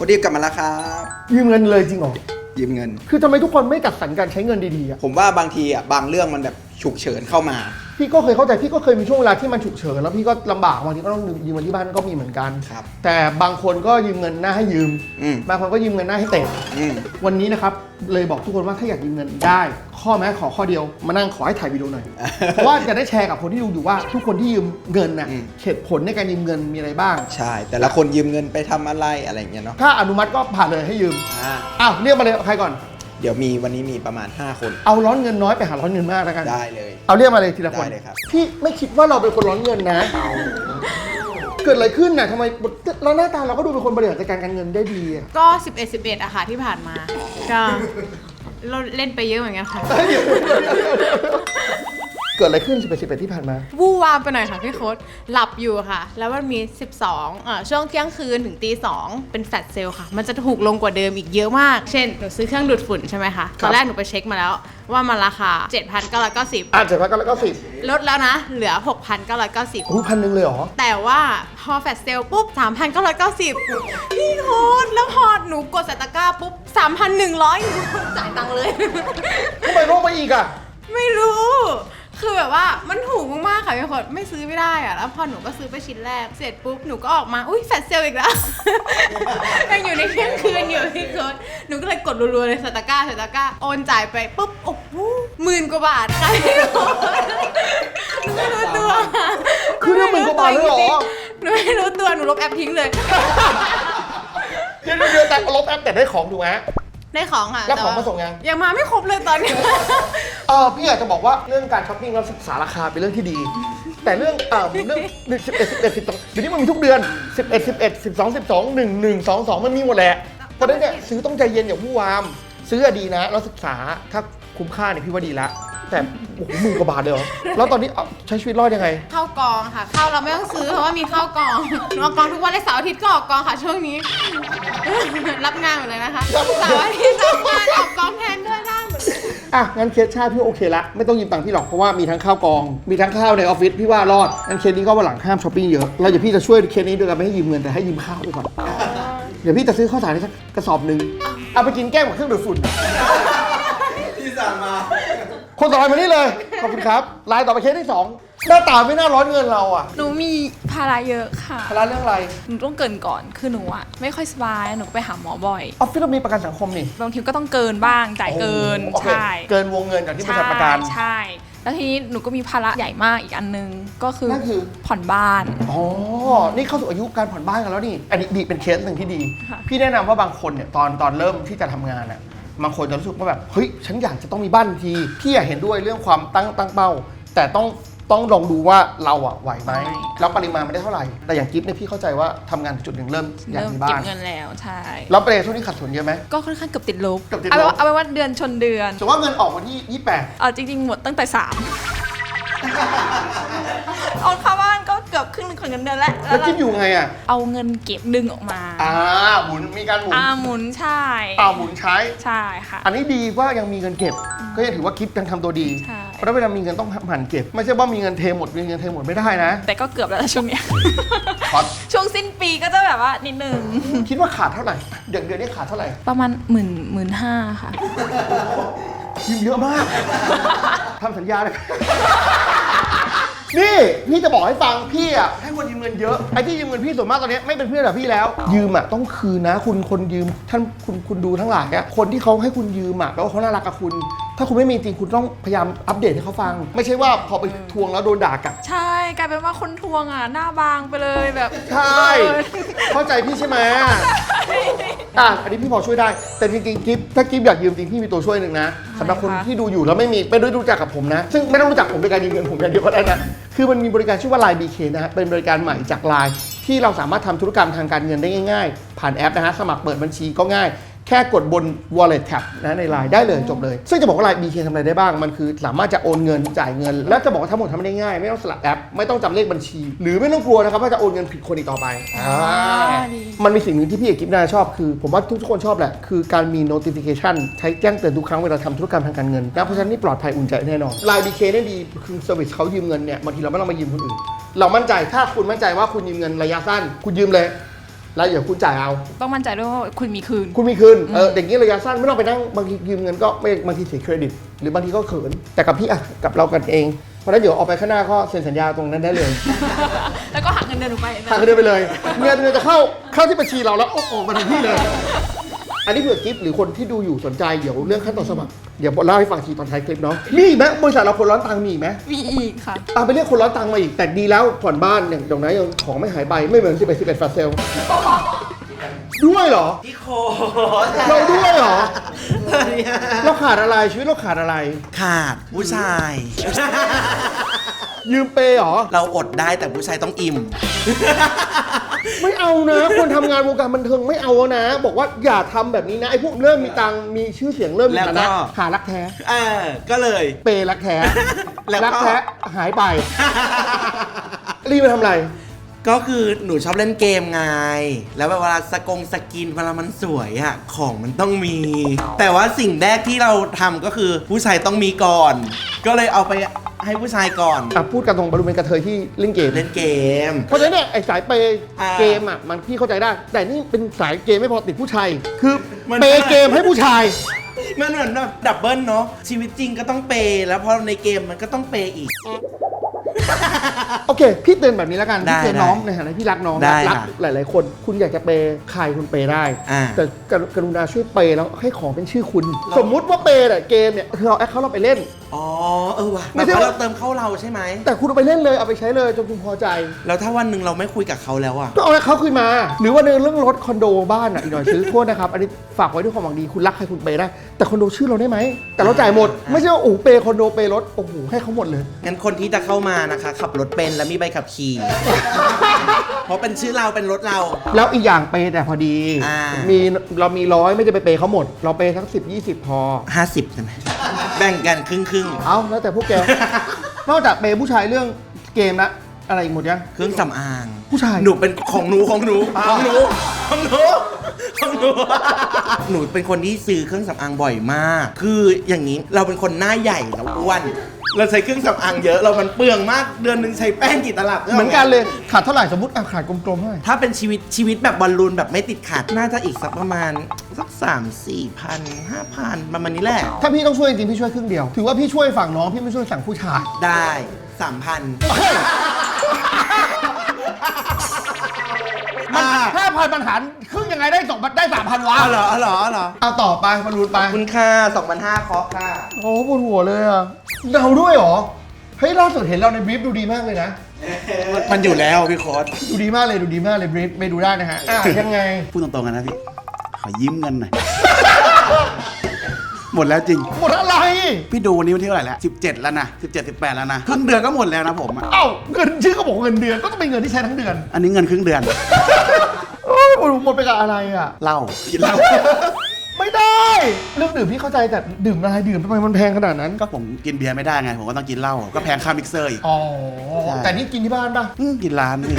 พอดีกลับมาแล้วครับยืมเงินเลยจริงเหรอยืมเงิน คือทำไมทุกคนไม่จัดสรรการใช้เงินดีๆอะผมว่าบางทีอะบางเรื่องมันแบบ ฉุกเฉินเข้ามา พี่ก็เคยเข้าใจพี่ก็เคยมีช่วงเวลาที่มันฉุกเฉินแล้วพี่ก็ลำบากบางทีก็ต้องยืมเงินที่บ้านก็มีเหมือนกัน ครับแต่บางคนก็ยืมเงินหน้าให้ยืม อืม บางคนก็ยืมเงินหน้าให้เตะ อืม วันนี้นะครับ เลยบอกทุกคนว่าถ้าอยากยืมเงินได้ ข้อแม้ขอข้อเดียวมานั่งขอให้ถ่ายวิดีโอหน่อย เพราะว่าจะได้แชร์กับคนที่ดูอยู่ว่า ทุกคนที่ยืมเงินน่ะอืม เหตุผลในการยืมเงินมีอะไรบ้าง ใช่ แต่ละคนยืมเงินไปทำอะไรอะไรอย่างเงี้ยเนาะถ้าอนุมัติก็ผ่านเลยให้ยืมอ่าอ้าวเรียกมาเลยใครก่อน เดี๋ยวมีวันนี้มีประมาณ 5 คน เอาร้อนเงินน้อยไปหาร้อนเงินมากแล้วกัน ได้เลย เอาเรียกมาเลยทีละคนได้เลยครับ พี่ไม่คิดว่าเราเป็นคนร้อนเงินนะ เกิดอะไรขึ้นน่ะทำไมแล้วหน้าตาเราก็ดูเป็นคนบริหารจัดการการเงินได้ดีอะก็ 11 11อะค่ะที่ผ่านมาก็เราเล่นไปเยอะเหมือนกันค่ะ เกิดอะไรขึ้นสิบเอ็ดสิบเอ็ดที่ผ่านมา วู่วามไปหน่อยค่ะพี่โค้ดหลับอยู่ค่ะ แล้วมันมี 12เอ่อช่วงเที่ยงคืนถึงตีสองเป็นแฟลชเซลค่ะ มันจะถูกลงกว่าเดิมอีกเยอะมาก เช่น หนูซื้อเครื่องดูดฝุ่นใช่ไหมคะคตรับอนแรกหนูไปเช็คมาแล้วว่ามันราคา7,990อะเจ็ดพันเก้าร้อยเก้าสิบลดแล้วนะ เหลือ 6,990โอ้พันหนึ่งเลยเหรอ แต่ว่าพอแฟลชเซลปุ๊บ 3,990 พี่โค้ดแล้วพอหนูกดใส่ตะกร้าปุ๊บ 3,100จ่ายตังค์เลย ทำไมโลกไปอีกอะ ไม่รู้ คือแบบว่ามันถูกมากๆค่ะพี่คนไม่ซื้อไม่ได้อะแล้วพอหนูก็ซื้อไปชิ้นแรก เสร็จปุ๊บหนูก็ออกมา อุ้ยแฟลชเซลอีกแล้ว ยังอยู่ในเที่ยงคืนอยู่พี่คนหนูก็เลยกดรัวๆเลยสตาก้าสตาก้าโอนจ่ายไปปุ๊บโอ้โหหมื่นกว่าบาทค่ะพี่คนหนูไม่รู้ตัวคือเรื่องหมื่นกว่าบาทเลยเหรอ หนูไม่รู้ตัวหนูลบแอปทิ้งเลย เดี๋ยวเดี๋ยวแต่ลบแอปแต่ได้ของถูกไหม ได้ของค่ะแล้วของต่มาส่งยัง ยังมาไม่ครบเลยตอนนี้ เออพี่อยากจะบอกว่าเรื่องการช้อปปิ้งเราศึกษาราคาเป็นเรื่องที่ดี แต่เรื่องเอ่อเรื่องสิบเอ็ดสิบเอ็ดสิบสองเดี๋ยวนี้มันมีทุกเดือนสิบเอ็ดสิบเอ็ดสิบสองสิบสองหนึ่งหนึ่งสองสองมันมีหมดแหละเพราะฉะนั้นเนี่ยซื้อต้องใจเย็นอย่าวู่วาม ซื้ออะดีนะ เราศึกษาถ้าคุ้มค่าเนี่ยพี่ว่าดีละ แต่โอ้โหหมื่นกว่าบาทเลยเหรอ แล้วตอนนี้เอาใช้ชีวิตรอดยังไง เข้ากองค่ะ เข้าเราไม่ต้องซื้อเพราะว่ามีเข้ากองหนูออกกองทุกวันเลยเสาร์อาทิตย์ก็ออกกองค่ะช่วงนี้ รับงานหมดเลยนะคะเสาร์อาทิตย์รับงานออกกองแทนด้วยได้หมดเลยอะ งั้นเคสชาติพี่ว่าโอเคละ ไม่ต้องยืมตังค์พี่หรอก เพราะว่ามีทั้งข้าวกอง มีทั้งข้าวในออฟฟิศพี่ว่ารอด งั้นเคสนี้ก็วันหลังห้ามช้อปปิ้งเยอะแล้วเดี๋ยวพี่จะช่วยเคสนี้โดยการไม่ให้ยืมเงินแต่ให้ยืมข้าวไปก่อน เดี๋ยวพี่จะซื้อข้าวสารให้สักกระสอบหนึ่งเอาไปกินแก้มกับเครื่องดูดฝุ่น ที่สั่งมา คนต่อไปมานี่เลย ขอบคุณครับลายต่อไปเคสที่สองหน้าตาไม่น่าร้อนเงินเราอะหนูมีภาระเยอะค่ะ ภาระเรื่องอะไรหนูต้องเกรินก่อน คือหนูอะไม่ค่อยสบาย หนูก็ไปหาหมอบ่อย ออฟฟิศเรามีประกันสังคมนี่บางทีก็ต้องเกินบ้าง จ่ายเกิน โอเคใช่เกินวงเงินจากที่บริษัทประกันใช่ แล้วทีนี้หนูก็มีภาระใหญ่มากอีกอันนึง ก็คือนั่นคือ ผ่อนบ้าน อ๋อ นี่เข้าสู่อายุการผ่อนบ้านกันแล้วนี่ อันนี้ดีเป็นเคสหนึ่งที่ดี ค่ะ พี่แนะนำว่าบางคนเนี่ยตอนตอนเริ่มที่จะทำงานอะ บางคนจะรู้สึกว่าแบบเฮ้ยฉันอยากจะต้องมีบ้านทีพี่อยากเห็นด้วยเรื่องความตั้งตั้งเป้า แต่ต้องต้องลองดูว่าเราอะไหวไหมแล้วปริมาณมันได้เท่าไหร่ แต่อย่างกิฟต์เนี่ยพี่เข้าใจว่าทำงานจุดหนึ่งเริ่มอยากเริ่มมีเก็บ้าบนเงินแล้วใช่ แล้วประเด็นช่วงนี้ขาดทุนเยอะไหม ก็ค่อนข้างเกือบติดลบเกือบติดลบ เอาไปว่าเอาไปว่าเดือนชนเดือนสมมติว่าเงินออกวันที่ 28 เออจริง ๆ หมดตั้งแต่สามออกค่าบ้าน ก็เกือบครึ่งหนึงของเงินเดือนแล้วแล้วกิฟต์อยู่ไงอะเอาเงินเก็บดึงออกมาอ่าหมุนมีการหมุนอ่าหมุนใช่อ่าหมุนใช้ ใช่ค่ะ อันนี้ดีว่ายังมีเงินเก็บ ก็ยังถือว่ากิฟต์ยังทำตัวดี ใช่ เพราะฉะนั้นเวลามีเงินต้องหันเก็บ ไม่ใช่ว่ามีเงินเทหมดมีเงินเทหมดไม่ได้นะแต่ก็เกือบแล้วนะช่วงเนี้ย ขอ ช่วงสิ้นปีก็จะแบบว่านิดนึง คิดว่าขาดเท่าไหร่เดือนเดือนนี้ขาดเท่าไหร่ประมาณหมื่นหมื่นห้าค่ะ ยืมเยอะมาก ทำสัญญาเลย นี่พี่จะบอกให้ฟังพี่อะให้คนยืมเงินเยอะไอ้ที่ยืมเงินพี่ส่วนมากตอนนี้ไม่เป็นเพื่อนกับพี่แล้ว ยืมอะต้องคืนนะ คุณคนยืมท่านคุณคุณดูทั้งหลายอะคนที่เขาให้คุณยืมอะแปลว่าเขาน่ารักกับคุณ ถ้าคุณไม่มีจริงคุณต้องพยายามอัปเดตให้เขาฟัง ไม่ใช่ว่าพอไปทวงแล้วโดนด่ากลับ ใช่กลายเป็นว่าคนทวงอะหน้าบางไปเลยแบบใช่ เข้าใจพี่ใช่ไหมอ่ะอันนี้พี่พอช่วยได้ แต่จริงๆกิฟถ้ากิฟอยากยืมจริงพี่มีตัวช่วยหนึ่งนะสำหรับคนที่ดูอยู่แล้วไม่มีไม่ได้รู้จักกับผมนะ ซึ่งไม่ต้องรู้จักผมเป็นการยืมเงินผมอย่างเดียวก็ได้นะคือมันมีบริการชื่อว่า Line BK นะฮะเป็นบริการใหม่จาก Line ที่เราสามารถทำธุรกรรมทางการเงินได้ง่าย ๆ ผ่านแอปนะฮะสมัครเปิดบัญชีก็ง่าย แค่กดบน wallet tab นะใน Line ได้เลยจบเลย ซึ่งจะบอกว่า Line BK ทำอะไรได้บ้าง มันคือสามารถจะโอนเงินจ่ายเงิน แล้วจะบอกว่าทั้งหมดทำได้ง่าย ไม่ต้องสลับแอป ไม่ต้องจำเลขบัญชี หรือไม่ต้องกลัวนะครับว่าจะโอนเงินผิดคนอีกต่อไปอ่าดี มันมีสิ่งหนึ่งที่พี่เอกกิฟน่าชอบคือ ผมว่าทุกๆคนชอบแหละ คือการมี notification ใช้แจ้งเตือนทุกครั้งเวลาทำธุรกรรมทางการเงินนะเพราะฉะนั้นนี่ปลอดภัยอุ่นใจแน่นอน Line BK เนี่ยดีคือเซอร์วิสเขายืมเงินเนี่ยบางทีเราไม่ต้องมายืมคนอื่น เรามั่นใจถ้าคุณมั่นใจว่าคุณยืมเงินระยะสั้น คุณยืมเลย แล้วเดี๋ยวคุณจ่ายเอา ต้องมั่นใจด้วยว่าคุณมีคืน คุณมีคืน เอออย่างนี้ระยะสั้นไม่ต้องไปนั่งบางทียืมเงินก็ไม่บางทีเสียเครดิต หรือบางทีก็เขิน แต่กับพี่อะกับเรากันเอง เพราะฉะนั้นเดี๋ยวออกไปข้างหน้าก็เซ็นสัญญาตรงนั้นได้เลยแล้วก็หักเงินเดือนหนูไปทางเดินไปเลย เงินเงินจะเข้าเข้าที่บัญชีเราแล้วโอ้โหมาทันทีเลย อันนี้เผื่อกิฟต์หรือคนที่ดูอยู่สนใจเดี๋ยวเรื่องขั้นตอนสมัครเดี๋ยวเล่าให้ฟังทีตอนท้ายคลิปเนาะมีอีกไหมบริษัทเราคนร้อนตังค์มีอีกไหมมีอีกค่ะตามไปเรียกคนร้อนตังค์มาอีกแต่ดีแล้วผ่อนบ้านอย่างตรงนั้นยังของไม่หายไปไม่เหมือน11 11ฟาเซลด้วยเหรอ พี่โคเราด้วยเหรอ เราขาดอะไรชีวิตเราขาดอะไร ขาดผู้ชาย ยืมเปย์เหรอ เราอดได้แต่ผู้ชายต้องอิ่ม ไม่เอานะ คนทำงานวงการบันเทิงไม่เอานะ บอกว่าอย่าทำแบบนี้นะ ไอ้พวกเริ่มมีตังค์มีชื่อเสียงเริ่มมีแล้วฐาก็นะหารักแท้ เออก็เลย เปย์รักแท้แล้วก็ รักแท้หายไป รีบไปทำอะไร ก็คือหนูชอบเล่นเกมไง แล้วแบบเวลาสกงสกินเวลามันสวยอะของมันต้องมี แต่ว่าสิ่งแรกที่เราทำก็คือผู้ชายต้องมีก่อน ก็เลยเอาไปให้ผู้ชายก่อน อะพูดกันตรงบรรลุเป็นกระเทยที่เล่นเกม เล่นเกม เพราะฉะนั้นเนี่ยไอ้สายเปย์อ่าเกมอะมันพี่เข้าใจได้ แต่นี่เป็นสายเกมไม่พอติดผู้ชายคือมัน เปย์เกมให้ผู้ชาย มันเหมือนแบบดับเบิลเนาะชีวิตจริงก็ต้องเปย์แล้วพอในเกมมันก็ต้องเปย์อีก โอเค พี่เตือนแบบนี้แล้วกัน ได้พี่เตือนได้น้องในฐานะที่รักน้องได้รักค่ะหลาย ๆ คน คุณอยากจะเปย์ใครคุณเปย์ได้ อ่า แต่กรุกรุณาช่วยเปย์แล้วให้ของเป็นชื่อคุณ สมมุติว่าเปย์เนี่ยเกมเนี่ยเราแอคเขาเราไปเล่น อ๋อ เออว่ะไม่ไม่ใช่ใช่ว่า เราเติมเข้าเราใช่ไหม แต่คุณเอาไปเล่นเลยเอาไปใช้เลยจนคุณพอใจ แล้วถ้าวันหนึ่งเราไม่คุยกับเขาแล้วอะก็เอาให้เขาคืนมา หรือว่าในเรื่องรถคอนโดบ้านอะอีกหน่อยซื้อ โทษนะครับ อันนี้ฝากไว้ด้วยความหวังดีคุณรักใครคุณเปย์ได้ แต่คอนโดชื่อเราได้ไหม แต่เราจ่ายหมด ไม่ใช่ว่าโอ้โหเปย์คอนโดเปย์รถโอ้โหให้เขาหมดเลย งั้นคนที่จะเข้ามานะคะ ขับรถเป็นและมีใบขับขี่ เพราะเป็นชื่อเราเป็นรถเรา แล้วอีกอย่างเปย์แต่พอดี อ่ามีเรามีร้อยไม่ได้ไปเปย์เขาหมด เราเปย์ทั้งสิบยี่สิบพอ 50ใช่ไหมแบ่งกันครึ่งครึ่งเอาแล้วแต่พวกแก นอกจากเปย์ผู้ชายเรื่องเกมละอะไรอีกหมดยัง ๆเครื่องสำอาง ผู้ชาย หนูเป็นของหนูของหนูของหนูของหนูของหนู หนูเป็นคนที่ซื้อเครื่องสำอางบ่อยมาก คืออย่างนี้เราเป็นคนหน้าใหญ่แล้วอ้วน เราใช้เครื่องสำอางเยอะเรามันเปลืองมากเดือนหนึ่งใช้แป้งกี่ตลับเหมือนกันเลยขาดเท่าไหร่สมมติอะขาดกลมๆเท่าไหร่ถ้าเป็นชีวิตชีวิตแบบบอลลูนแบบไม่ติดขัดน่าจะอีกสักประมาณสักสามสี่พันห้าพันประมาณนี้แหละถ้าพี่ต้องช่วยจริงๆพี่ช่วยครึ่งเดียว ถือว่าพี่ช่วยฝั่งน้องพี่ไม่ช่วยฝั่งผู้ชาย ได้สามพัน มันห้าพันมันหารครึ่งยังไงได้สองได้สามพันวะอ๋อเหรออ๋อเหรออ๋อเหรอเอาต่อไปมารูนไปขอบคุณค่าสองพันห้าคอค่ะ โอ้ปวดหัวเลยอะเดาด้วยเหรอ เฮ้ยล่าสุดเห็นเราในบรีฟดูดีมากเลยนะ มันอยู่แล้วพี่โค้ดดูดีมากเลยดูดีมากเลยบรีฟไปดูได้นะฮะ อะยังไง พูดตรงๆกันนะพี่ ขอยิ้มเงินหน่อย หมดแล้วจริง หมดอะไร พี่ดูวันนี้วันที่เท่าไหร่แล้ว 17 แล้วนะ 17 18 แล้วนะครึ่งเดือนก็หมดแล้วนะผมอะเอ้าเงินชื่อเขาบอกเงินเดือนก็ต้องเป็นเงินที่ใช้ทั้งเดือน อันนี้เงินครึ่งเดือนโอ้ย หมดหมดไปกับอะไรอะ เหล้ากินเหล้าไม่ได้เรื่องดื่มพี่เข้าใจแต่ดื่มอะไรดื่มทำไมมันแพงขนาดนั้นก็ผมกินเบียร์ไม่ได้ไง ผมก็ต้องกินเหล้าก็แพงค่ามิกเซอร์อีกอ๋อใช่แต่นี่กินที่บ้านป่ะอืมกินร้านนี่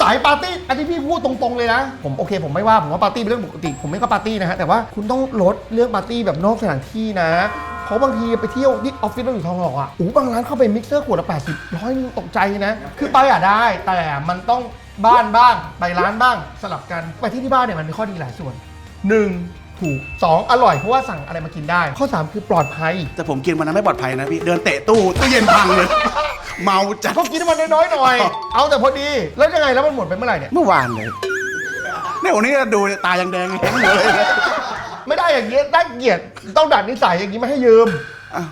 สายปาร์ตี้อันนี้พี่พูดตรงๆเลยนะผมโอเค ผมไม่ว่าผมว่าปาร์ตี้เป็นเรื่องปกติ ผมไม่ก็ปาร์ตี้นะฮะแต่ว่าคุณต้องลดเรื่องปาร์ตี้แบบนอกสถานที่นะเพราะบางทีไปเที่ยวที่ออฟฟิศเราอยู่ทองหล่ออะโอ้โหบางร้านเข้าไปมิกเซอร์ขวดละ80ร้อยนึงตกใจนะ คือไปอะได้ แต่มันต้อง บ้านบ้างไปร้านบ้างสลับกันไปที่ที่บ้านเนี่ยมันมีข้อดีหลายส่วนหนึ่งถูกสองอร่อยเพราะว่าสั่งอะไรมากินได้ ข้อสามคือปลอดภัยแต่ผมกินวันนั้นไม่ปลอดภัยนะพี่ เดินเตะตู้ตู้เย็นพังเลย เมาจัด ก็กินให้มันน้อยๆหน่อย เอาแต่พอดีแล้วยังไงแล้วมันหมดไปเมื่อไหร่เนี่ยเมื่อวานเลยเนี่ยวันนี้ดูตายังแดงแห้งอยู่เลยไม่ได้อย่างเงี้ยได้เกียรติต้องดัดนิสัยอย่างนี้ไม่ให้ยืม อะ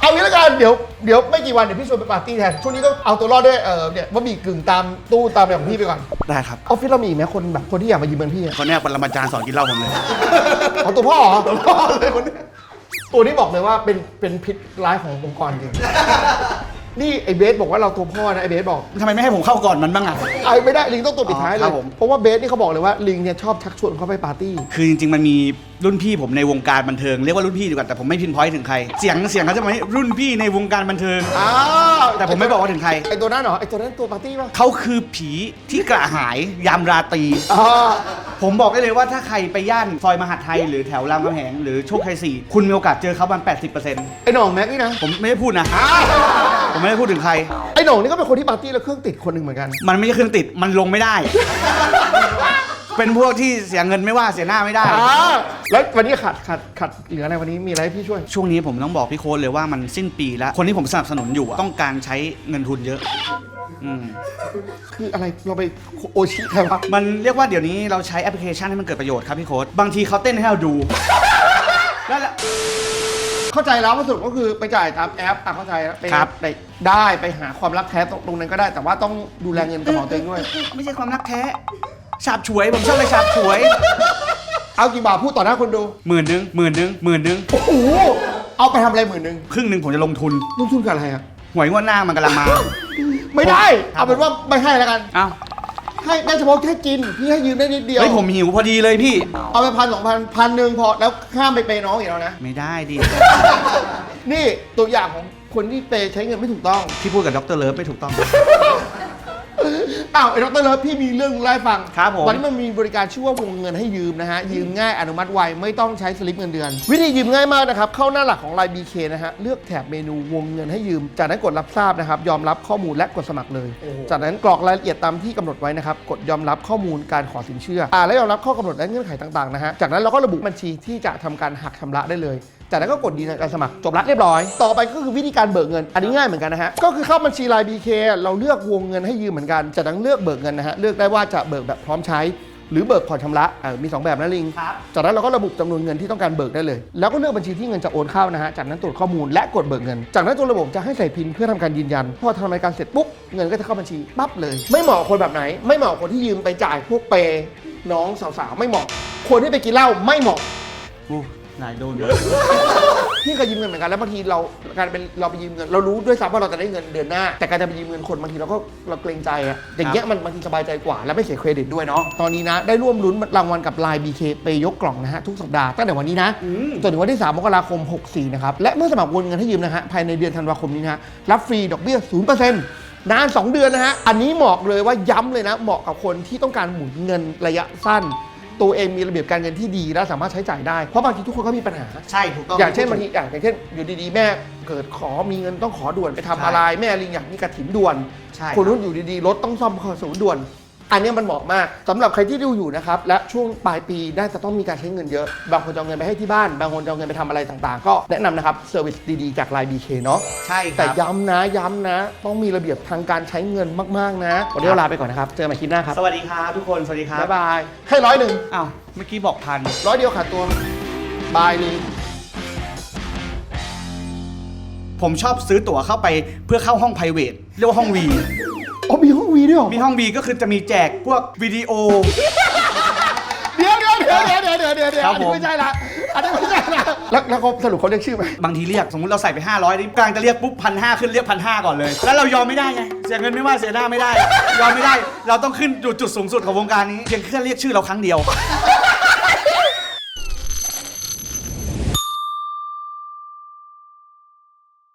เอางี้แล้วกันเดี๋ยวเดี๋ยวไม่กี่วันเดี๋ยวพี่ชวนไปปาร์ตี้แทนช่วงนี้ต้องเอาตัวรอดด้วยเออเนี่ยบะหมี่กึ่งตามตู้ตามอะไรของพี่ไปก่อนได้ครับออฟฟิศเรามีไหมคนแบบคนที่อยากมายืมเงินพี่อะคนเนี้ยปรมาจารย์สอนกินเหล้าผมเลย เอาตัวพ่อเหรอตัวพ่อเลยคนนี้ตัวนี้บอกเลยว่าเป็นเป็นพิษร้ายขององค์กรจริง นี่ไอ้เบสบอกว่าเราตัวพ่อนะไอ้เบสบอกทำไมไม่ให้ผมเข้าก่อนมันบ้างอะ ไอ้ไม่ได้ลิงต้องตัวปิดท้ายเลครัยบผม เพราะว่าเบสนี่เขาบอกเลยว่าลิงเนี่ยชอบชักชวนเขาไปปาร์ตี้ คือจริงๆ มันมีรุ่นพี่ผมในวงการบันเทิงเรียกว่ารุ่นพี่ดีกว่าแต่ผมไม่พินพอยต์ถึงใคร เสียงเสียงเขาจะมาให้รุ่นพี่ในวงการบันเทิง อ้าวแต่ผมไม่บอกว่าถึงใคร ไอ้ตัวนั้นเหรอไอ้ตัวนั้นตัวปาร์ตี้ป่ะเขาคือผีที่กระหายยามราตรีอ๋อผมบอกได้เลยว่าถ้าใครไปย่านซอยมหาดไทยหรือแถวรามคำแหงหรือโชคชัยสี่คุณมีโอกาสเจอเขาประมาณ80%ไอ้หน่องแม็กนี่นะ ผมไม่ได้พูดนะ อ้าว ผมไม่ได้พูดถึงใคร ไอ้โหน่งนี่ก็เป็นคนที่ปาร์ตี้แล้วเครื่องติดคนหนึ่งเหมือนกัน มันไม่ใช่เครื่องติด มันลงไม่ได้ เป็นพวกที่เสียเงินไม่ว่าเสียหน้าไม่ได้ อ่าแล้ววันนี้ขาดขาดขาดเหลืออะไรวันนี้มีอะไรให้พี่ช่วย ช่วงนี้ผมต้องบอกพี่โค้ดเลยว่ามันสิ้นปีแล้ว คนที่ผมสนับสนุนอยู่อะต้องการใช้เงินทุนเยอะ อืม คืออะไรเราไปโอชิใครวะมันเรียกว่าเดี๋ยวนี้เราใช้แอปพลิเคชันให้มันเกิดประโยชน์ครับพี่โค้ดบางทีเขาเต้นให้เราดู แล้วละ เข้าใจแล้วว่าสรุปก็คือไปจ่ายตามแอปอะเข้าใจแล้วไปครับ ไปได้ไปหาความรักแท้ตรงตรงนั้นก็ได้ แต่ว่าต้องดูแลเงินกระเป๋าตัวเองด้วย ไม่ใช่ความรักแท้ฉาบฉวยผมชอบเลยฉาบฉวยเอากี่บาทพูดต่อหน้าคนดูหมื่นหนึงหมื่นหนึงหมื่นหนึงโอ้โหเอาไปทำอะไรหมื่นหนึ่งครึ่งหนึ่งผมจะลงทุนลงทุนกับอะไรอะหวยงวดหน้ามันกำลังมา ไม่ได้ครับเอาเป็นว่าไม่ให้แล้วกัน เอ้า ให้ได้เฉพาะแค่กิน พี่ให้ยืมได้นิดเดียวเฮ้ยผมหิวพอดีเลยพี่ เอาไปพันสองพันพันหนึ่งพอแล้วข้ามไปเปย์น้องอีกแล้วนะ ไม่ได้ดิ นี่ตัวอย่างของคนที่เปย์ใช้เงินไม่ถูกต้อง พี่พูดกับดรเลิฟไม่ถูกต้อง อ้าวไอ้ดรเลิฟพี่มีเรื่องไล่าให้ฟังครับผมวันนี้มันมีบริการชื่อว่าวงเงินให้ยืมนะฮะ ยืมง่ายอนุมัติไวไม่ต้องใช้สลิปเงินเดือน วิธียืมง่ายมากนะครับ เข้าหน้าหลักของ Line BK นะฮะ เลือกแถบเมนูวงเงินให้ยืม จากนั้นกดรับทราบนะครับ ยอมรับข้อมูลและกดสมัครเลย จากนั้นกรอกรายละเอียดตามที่กำหนดไว้นะครับ กดยอมรับข้อมูลการขอสินเชื่ออ่าและยอมรับข้อกำหนดและเงื่อนไขต่างๆนะฮะ จากนั้นเราก็ระบุบัญชีที่จะทำการหักชำระได้เลย จากนั้นก็กดยืนยันการสมัครจบละเรียบร้อย ต่อไปก็คือวิธีการเบิกเงิน อันนี้ง่ายเหมือนกันนะฮะ ก็คือเข้าบัญชี Line BK เราเลือกวงเงินให้ยืมเหมือนกันจากนั้นเลือกเบิกเงินนะฮะ เลือกได้ว่าจะเบิกแบบพร้อมใช้ หรือเบิกผ่อนชำระอ่ามี 2 แบบนะลิง ครับ จากนั้นเราก็ระบุจำนวนเงินที่ต้องการเบิกได้เลย แล้วก็เลือกบัญชีที่เงินจะโอนเข้านะฮะ จากนั้นตรวจข้อมูลและกดเบิกเงิน จากนั้นตัวระบบจะให้ใส่พินเพื่อทำการยืนยัน พอทำรายการเสร็จปุ๊บ เงินก็จะเข้าบัญชีปั๊บเลย ไม่เหมาะกับคนแบบไหน ไม่เหมาะกับคนที่ยืมไปจ่ายพวกเปย์น้องสาวๆ ไม่เหมาะ คนที่ไปกินเหล้าไม่เหมาะ อู้ นายโดนพี่เคยยืมเงินเหมือนกันแล้วบางทีเราการเป็นเราไปยืมเงิน เรารู้ด้วยซ้ำว่าเราจะได้เงินเดือนหน้า แต่การจะไปยืมเงินคนบางทีเราก็เราเกรงใจอะอย่างเงี้ยมันบางทีสบายใจกว่า และไม่เสียเครดิตด้วยเนาะตอนนี้นะ ได้ร่วมลุ้นรางวัลกับ Line BK ไปยกกล่องนะฮะทุกสัปดาห์ตั้งแต่วันนี้นะจนถึงวันที่ 3 มกราคม 64 นะครับและเมื่อสมัครวนเงินให้ยืมนะฮะภายในเดือนธันวาคมนี้นะฮะรับฟรีดอกเบี้ย0%นาน 2 เดือนนะฮะ อันนี้เหมาะเลยว่าย้ำเลยนะ เหมาะกับคนที่ต้องการหมุนเงินระยะสั้น ตัวเองมีระเบียบการเงินที่ดีและสามารถใช้จ่ายได้ เพราะบางทีทุกคนก็มีปัญหา ใช่ถูกต้องอย่างเช่นบางทีอย่างอย่างเช่น อยู่ดีๆ แม่เกิดขอมีเงินต้องขอด่วนไปทำอะไร แม่ลิงอยากมีกระถินด่วน ใช่คนนู้นอยู่ดีๆรถต้องซ่อมขอสูนย์ด่วน อันเนี้ยมันเหมาะมากสำหรับใครที่ดูอยู่นะครับและช่วงปลายปีน่าจะต้องมีการใช้เงินเยอะ บางคนจะเอาเงินไปให้ที่บ้าน บางคนจะเอาเงินไปทำอะไรต่างๆ ก็แนะนำนะครับเซอร์วิสดีๆจาก Line BK เนาะใช่คแต่รับย้ำนะย้ำนะ ต้องมีระเบียบทางการใช้เงินมากๆนะวันนี้เราลาไปก่อนนะครับเจอกันใหม่คลิปหน้าครับสวัสดีครับทุกคนสวัสดีครับบ๊ายบายให้ร้อยหนึ่งอ้าวเมื่อกี้บอกพันร้อยเดียวขาดตัวบายลิงผมชอบซื้อตั๋วเข้าไปเพื่อเข้าห้อง p r i v a t เรียกว่าห้องวี อ๋อมีห้องวีด้วยเหรอมีห้องบีก็คือจะมีแจกพวกวิดีโอ เดี๋ยวเดี๋ยวเดี๋ยวเดี๋ยวเดี๋ยวเดี๋ยวเดี๋ยวครับอันผนี้ม ไม่ใช่ละอันนี้ไม่ใช่ละแล้วแล้วเขาสรุปเขาเรียกชื่อไหมบางทีเรียกสมมติเราใส่ไป 500นี่กลางจะเรียกปุ๊บพันห้าขึ้นเรียกพันห้าก่อนเลย แล้วเรายอมไม่ได้ไงเสียเงินไม่ว่าเสียหน้าไม่ได้ ยอมไม่ได้ เราต้องขึ้นจุดจุดสูงสุดของวงการนี้เพียงแค่เรียกชื่อเราครั้งเดียว